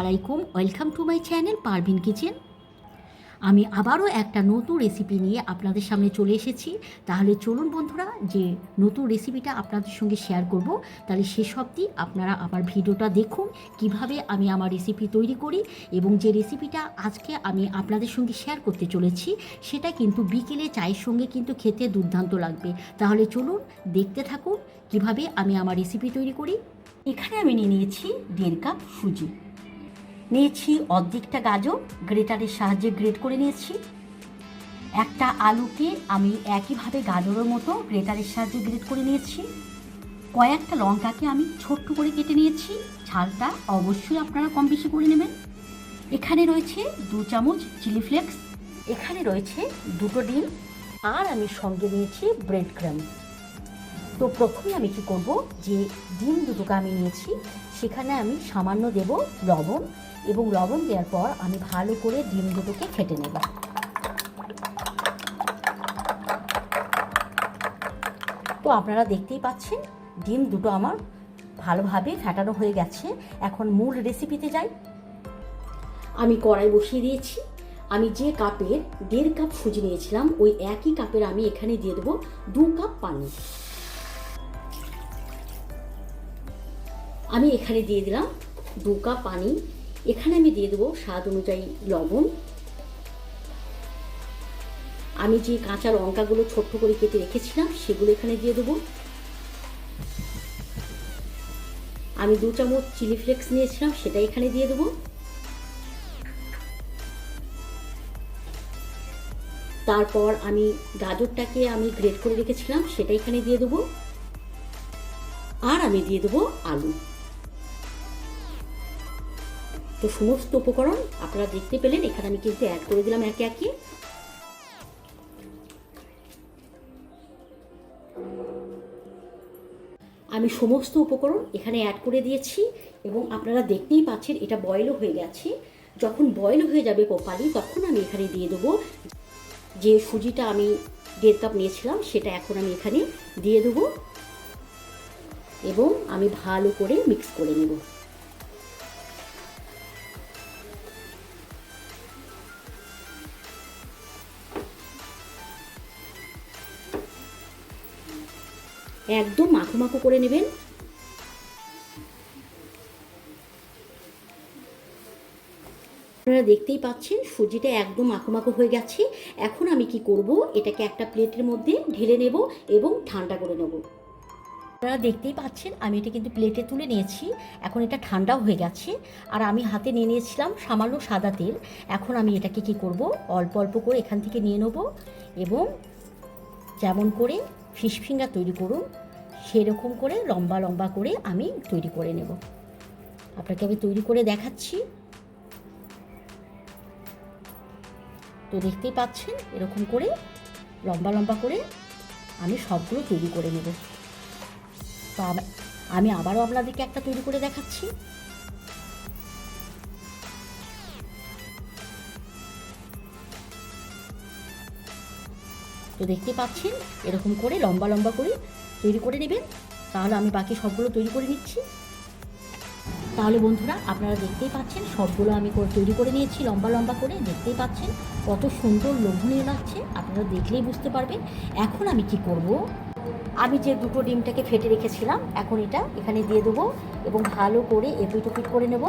আলাইকুম। Welcome to my channel Parveen kitchen আমি আবারও একটা নতুন রেসিপি নিয়ে আপনাদের সামনে চলে এসেছি। তাহলে চলুন বন্ধুরা, যে নতুন রেসিপিটা আপনাদের সঙ্গে শেয়ার করব, তাহলে শেষ অবধি আপনারা আমার ভিডিওটা দেখুন, কীভাবে আমি আমার রেসিপি তৈরি করি এবং যে রেসিপিটা আজকে আমি আপনাদের সঙ্গে শেয়ার করতে চলেছি, সেটা কিন্তু বিকেলে চায়ের সঙ্গে কিন্তু খেতে দুর্দান্ত লাগবে। তাহলে চলুন দেখতে থাকুন, কীভাবে আমি আমার রেসিপি তৈরি করি। এখানে আমি নিয়ে নিয়েছি দেড় কাপ সুজি। নিয়েছি, অর্ধেকটা গাজর, গ্রেটারের সাহায্যে গ্রেট করে নিয়েছি। একটা আলুকে আমি একইভাবে গাজরের মতো গ্রেটারের সাহায্যে গ্রেট করে নিয়েছি। কয়েকটা লঙ্কাকে আমি ছোট্ট করে কেটে নিয়েছি। ঝালটা অবশ্যই আপনারা কম বেশি করে নেবেন। এখানে রয়েছে দু চামচ চিলি ফ্লেক্স। এখানে রয়েছে দুটো ডিম। আর আমি সঙ্গে নিয়েছি ব্রেড ক্রাম। তো প্রথমে আমি কি করব? যে ডিম দুটোকে আমি নিয়েছি, সেখানে আমি সামান্য দেব লবণ এবং লবণ দেওয়ার পর আমি ভালো করে ডিম দুটোকে ফেটে নেব। তো আপনারা দেখতেই পাচ্ছেন, ডিম দুটো আমার ভালোভাবে ফেটানো হয়ে গেছে। এখন মূল রেসিপিতে যাই। আমি কড়াই বসিয়ে দিয়েছি। আমি যে কাপের দেড় কাপ সুজি নিয়েছিলাম, ওই একই কাপের আমি এখানে দিয়ে দেবো দু কাপ পানি। আমি এখানে দিয়ে দিলাম দু কাপ পানি। এখানে আমি দিয়ে দেবো স্বাদ অনুযায়ী লবণ। আমি যে কাঁচা লঙ্কাগুলো ছোট্ট করে কেটে রেখেছিলাম, সেগুলো এখানে দিয়ে দেবো। আমি দু চামচ চিলি ফ্লেক্স নিয়েছিলাম, সেটা এখানে দিয়ে দেবো। তারপর আমি গাজরটাকে আমি গ্রেট করে রেখেছিলাম, সেটা এখানে দিয়ে দেবো। আর আমি দিয়ে দেবো আলু। তো সমস্ত উপকরণ আপনারা দেখতে পেলেন। এখানে আমি কিন্তু অ্যাড করে দিলাম একে একে। আমি সমস্ত উপকরণ এখানে অ্যাড করে দিয়েছি এবং আপনারা দেখতেই পাচ্ছেন এটা বয়েলও হয়ে গেছে। যখন বয়েল হয়ে যাবে কোপালি তখন আমি এখানে দিয়ে দেবো যে সুজিটা আমি দেড় কাপ নিয়েছিলাম, সেটা এখন আমি এখানে দিয়ে দেবো এবং আমি ভালো করে মিক্স করে নেব। একদম মাখো মাখো করে নেবেন। আপনারা দেখতেই পাচ্ছেন, সুজিটা একদম মাখো হয়ে গেছে। এখন আমি কি করব? এটাকে একটা প্লেটের মধ্যে ঢেলে নেব এবং ঠান্ডা করে নেব। আপনারা দেখতেই পাচ্ছেন, আমি এটা কিন্তু প্লেটে তুলে নিয়েছি। এখন এটা ঠান্ডাও হয়ে গেছে। আর আমি হাতে নিয়ে নিয়েছিলাম সামান্য সাদা তেল। এখন আমি এটাকে কি করব? অল্প অল্প করে এখান থেকে নিয়ে নেব এবং যেমন করে ফিশ ফিঙ্গার তৈরি করুন। সেরকম করে লম্বা লম্বা করে আমি তৈরি করে নেব। আপনাকে আমি তৈরি করে দেখাচ্ছি। তো দেখতেই পাচ্ছেন, এরকম করে লম্বা লম্বা করে আমি সবগুলো তৈরি করে নেব। তো আমি আবারও আপনাদেরকে একটা তৈরি করে দেখাচ্ছি। তো দেখতে পাচ্ছেন, এরকম করে লম্বা লম্বা করে তৈরি করে নেবেন। তাহলে আমি বাকি সবগুলো তৈরি করে নিচ্ছি। তাহলে বন্ধুরা, আপনারা দেখতেই পাচ্ছেন, সবগুলো আমি তৈরি করে নিয়েছি, লম্বা লম্বা করে। দেখতেই পাচ্ছেন, কত সুন্দর লোভনীয় লাগছে, আপনারা দেখলেই বুঝতে পারবেন। এখন আমি কি করব? আমি যে দুটো ডিমটাকে ফেটে রেখেছিলাম, এখন এটা এখানে দিয়ে দেবো এবং ভালো করে এপিট ওপিট করে নেব।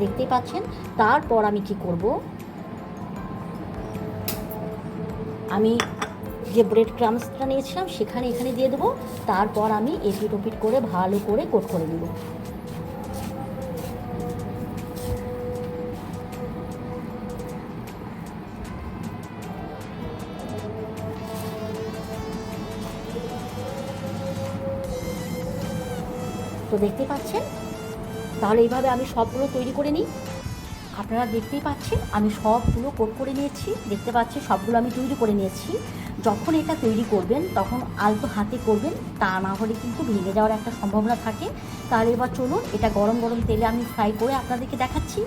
দেখতেই পাচ্ছেন, তারপর আমি কি করব? আমি যে ব্রেড ক্রামসটা নিয়েছিলাম, সেখানে এখানে দিয়ে দেবো। তারপর আমি এপিট ওপিট করে ভালো করে কোট করে নেব। তো দেখতে পাচ্ছেন? তাহলে এইভাবে আমি সবগুলো তৈরি করে নিই। আপনারা দেখতেই পাচ্ছেন, আমি সবগুলো কোট করে নিয়েছি। দেখতে পাচ্ছি সবগুলো আমি তৈরি করে নিয়েছি। যখন এটা তৈরি করবেন, তখন আলতো হাতে করবেন, তা না হলে কিন্তু ভেঙে যাওয়ার একটা সম্ভাবনা থাকে। তাহলে এবার চলুন, এটা গরম গরম তেলে আমি ফ্রাই করে আপনাদেরকে দেখাচ্ছি।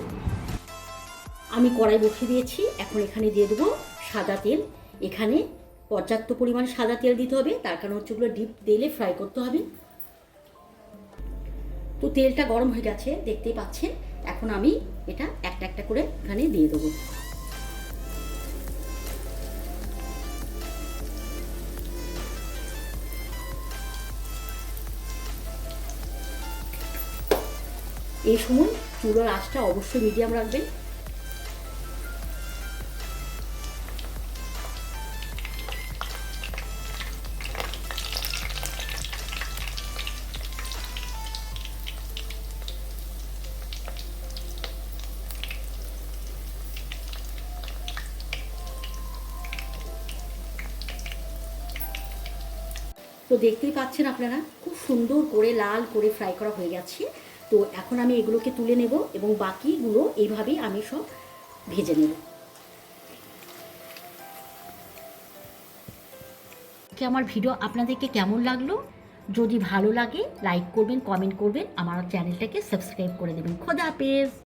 আমি কড়াই বসিয়ে দিয়েছি, এখন এখানে দিয়ে দেবো সাদা তেল। এখানে পর্যাপ্ত পরিমাণে সাদা তেল দিতে হবে, তার কারণ হচ্ছে ওগুলো ডিপ তেলে ফ্রাই করতে হবে। তো তেলটা গরম হয়ে গেছে, দেখতেই পাচ্ছেন। এখন আমি এটা একটা একটা করে এখানে দিয়ে দেবো। এই সময় চুলোর আঁচটা অবশ্যই মিডিয়াম রাখবেন। তো দেখতেই পাচ্ছেন আপনারা, খুব সুন্দর করে লাল করে ফ্রাই করা হয়ে গেছে। তো এখন আমি এগুলোকে তুলে নেব এবং বাকিগুলো এইভাবেই আমি সব ভেজে নেব। আমার ভিডিও আপনাদেরকে কেমন লাগল? যদি ভালো লাগে লাইক করবেন কমেন্ট করবেন, আমার চ্যানেলটাকে সাবস্ক্রাইব করে দেবেন। খোদা হাফেজ!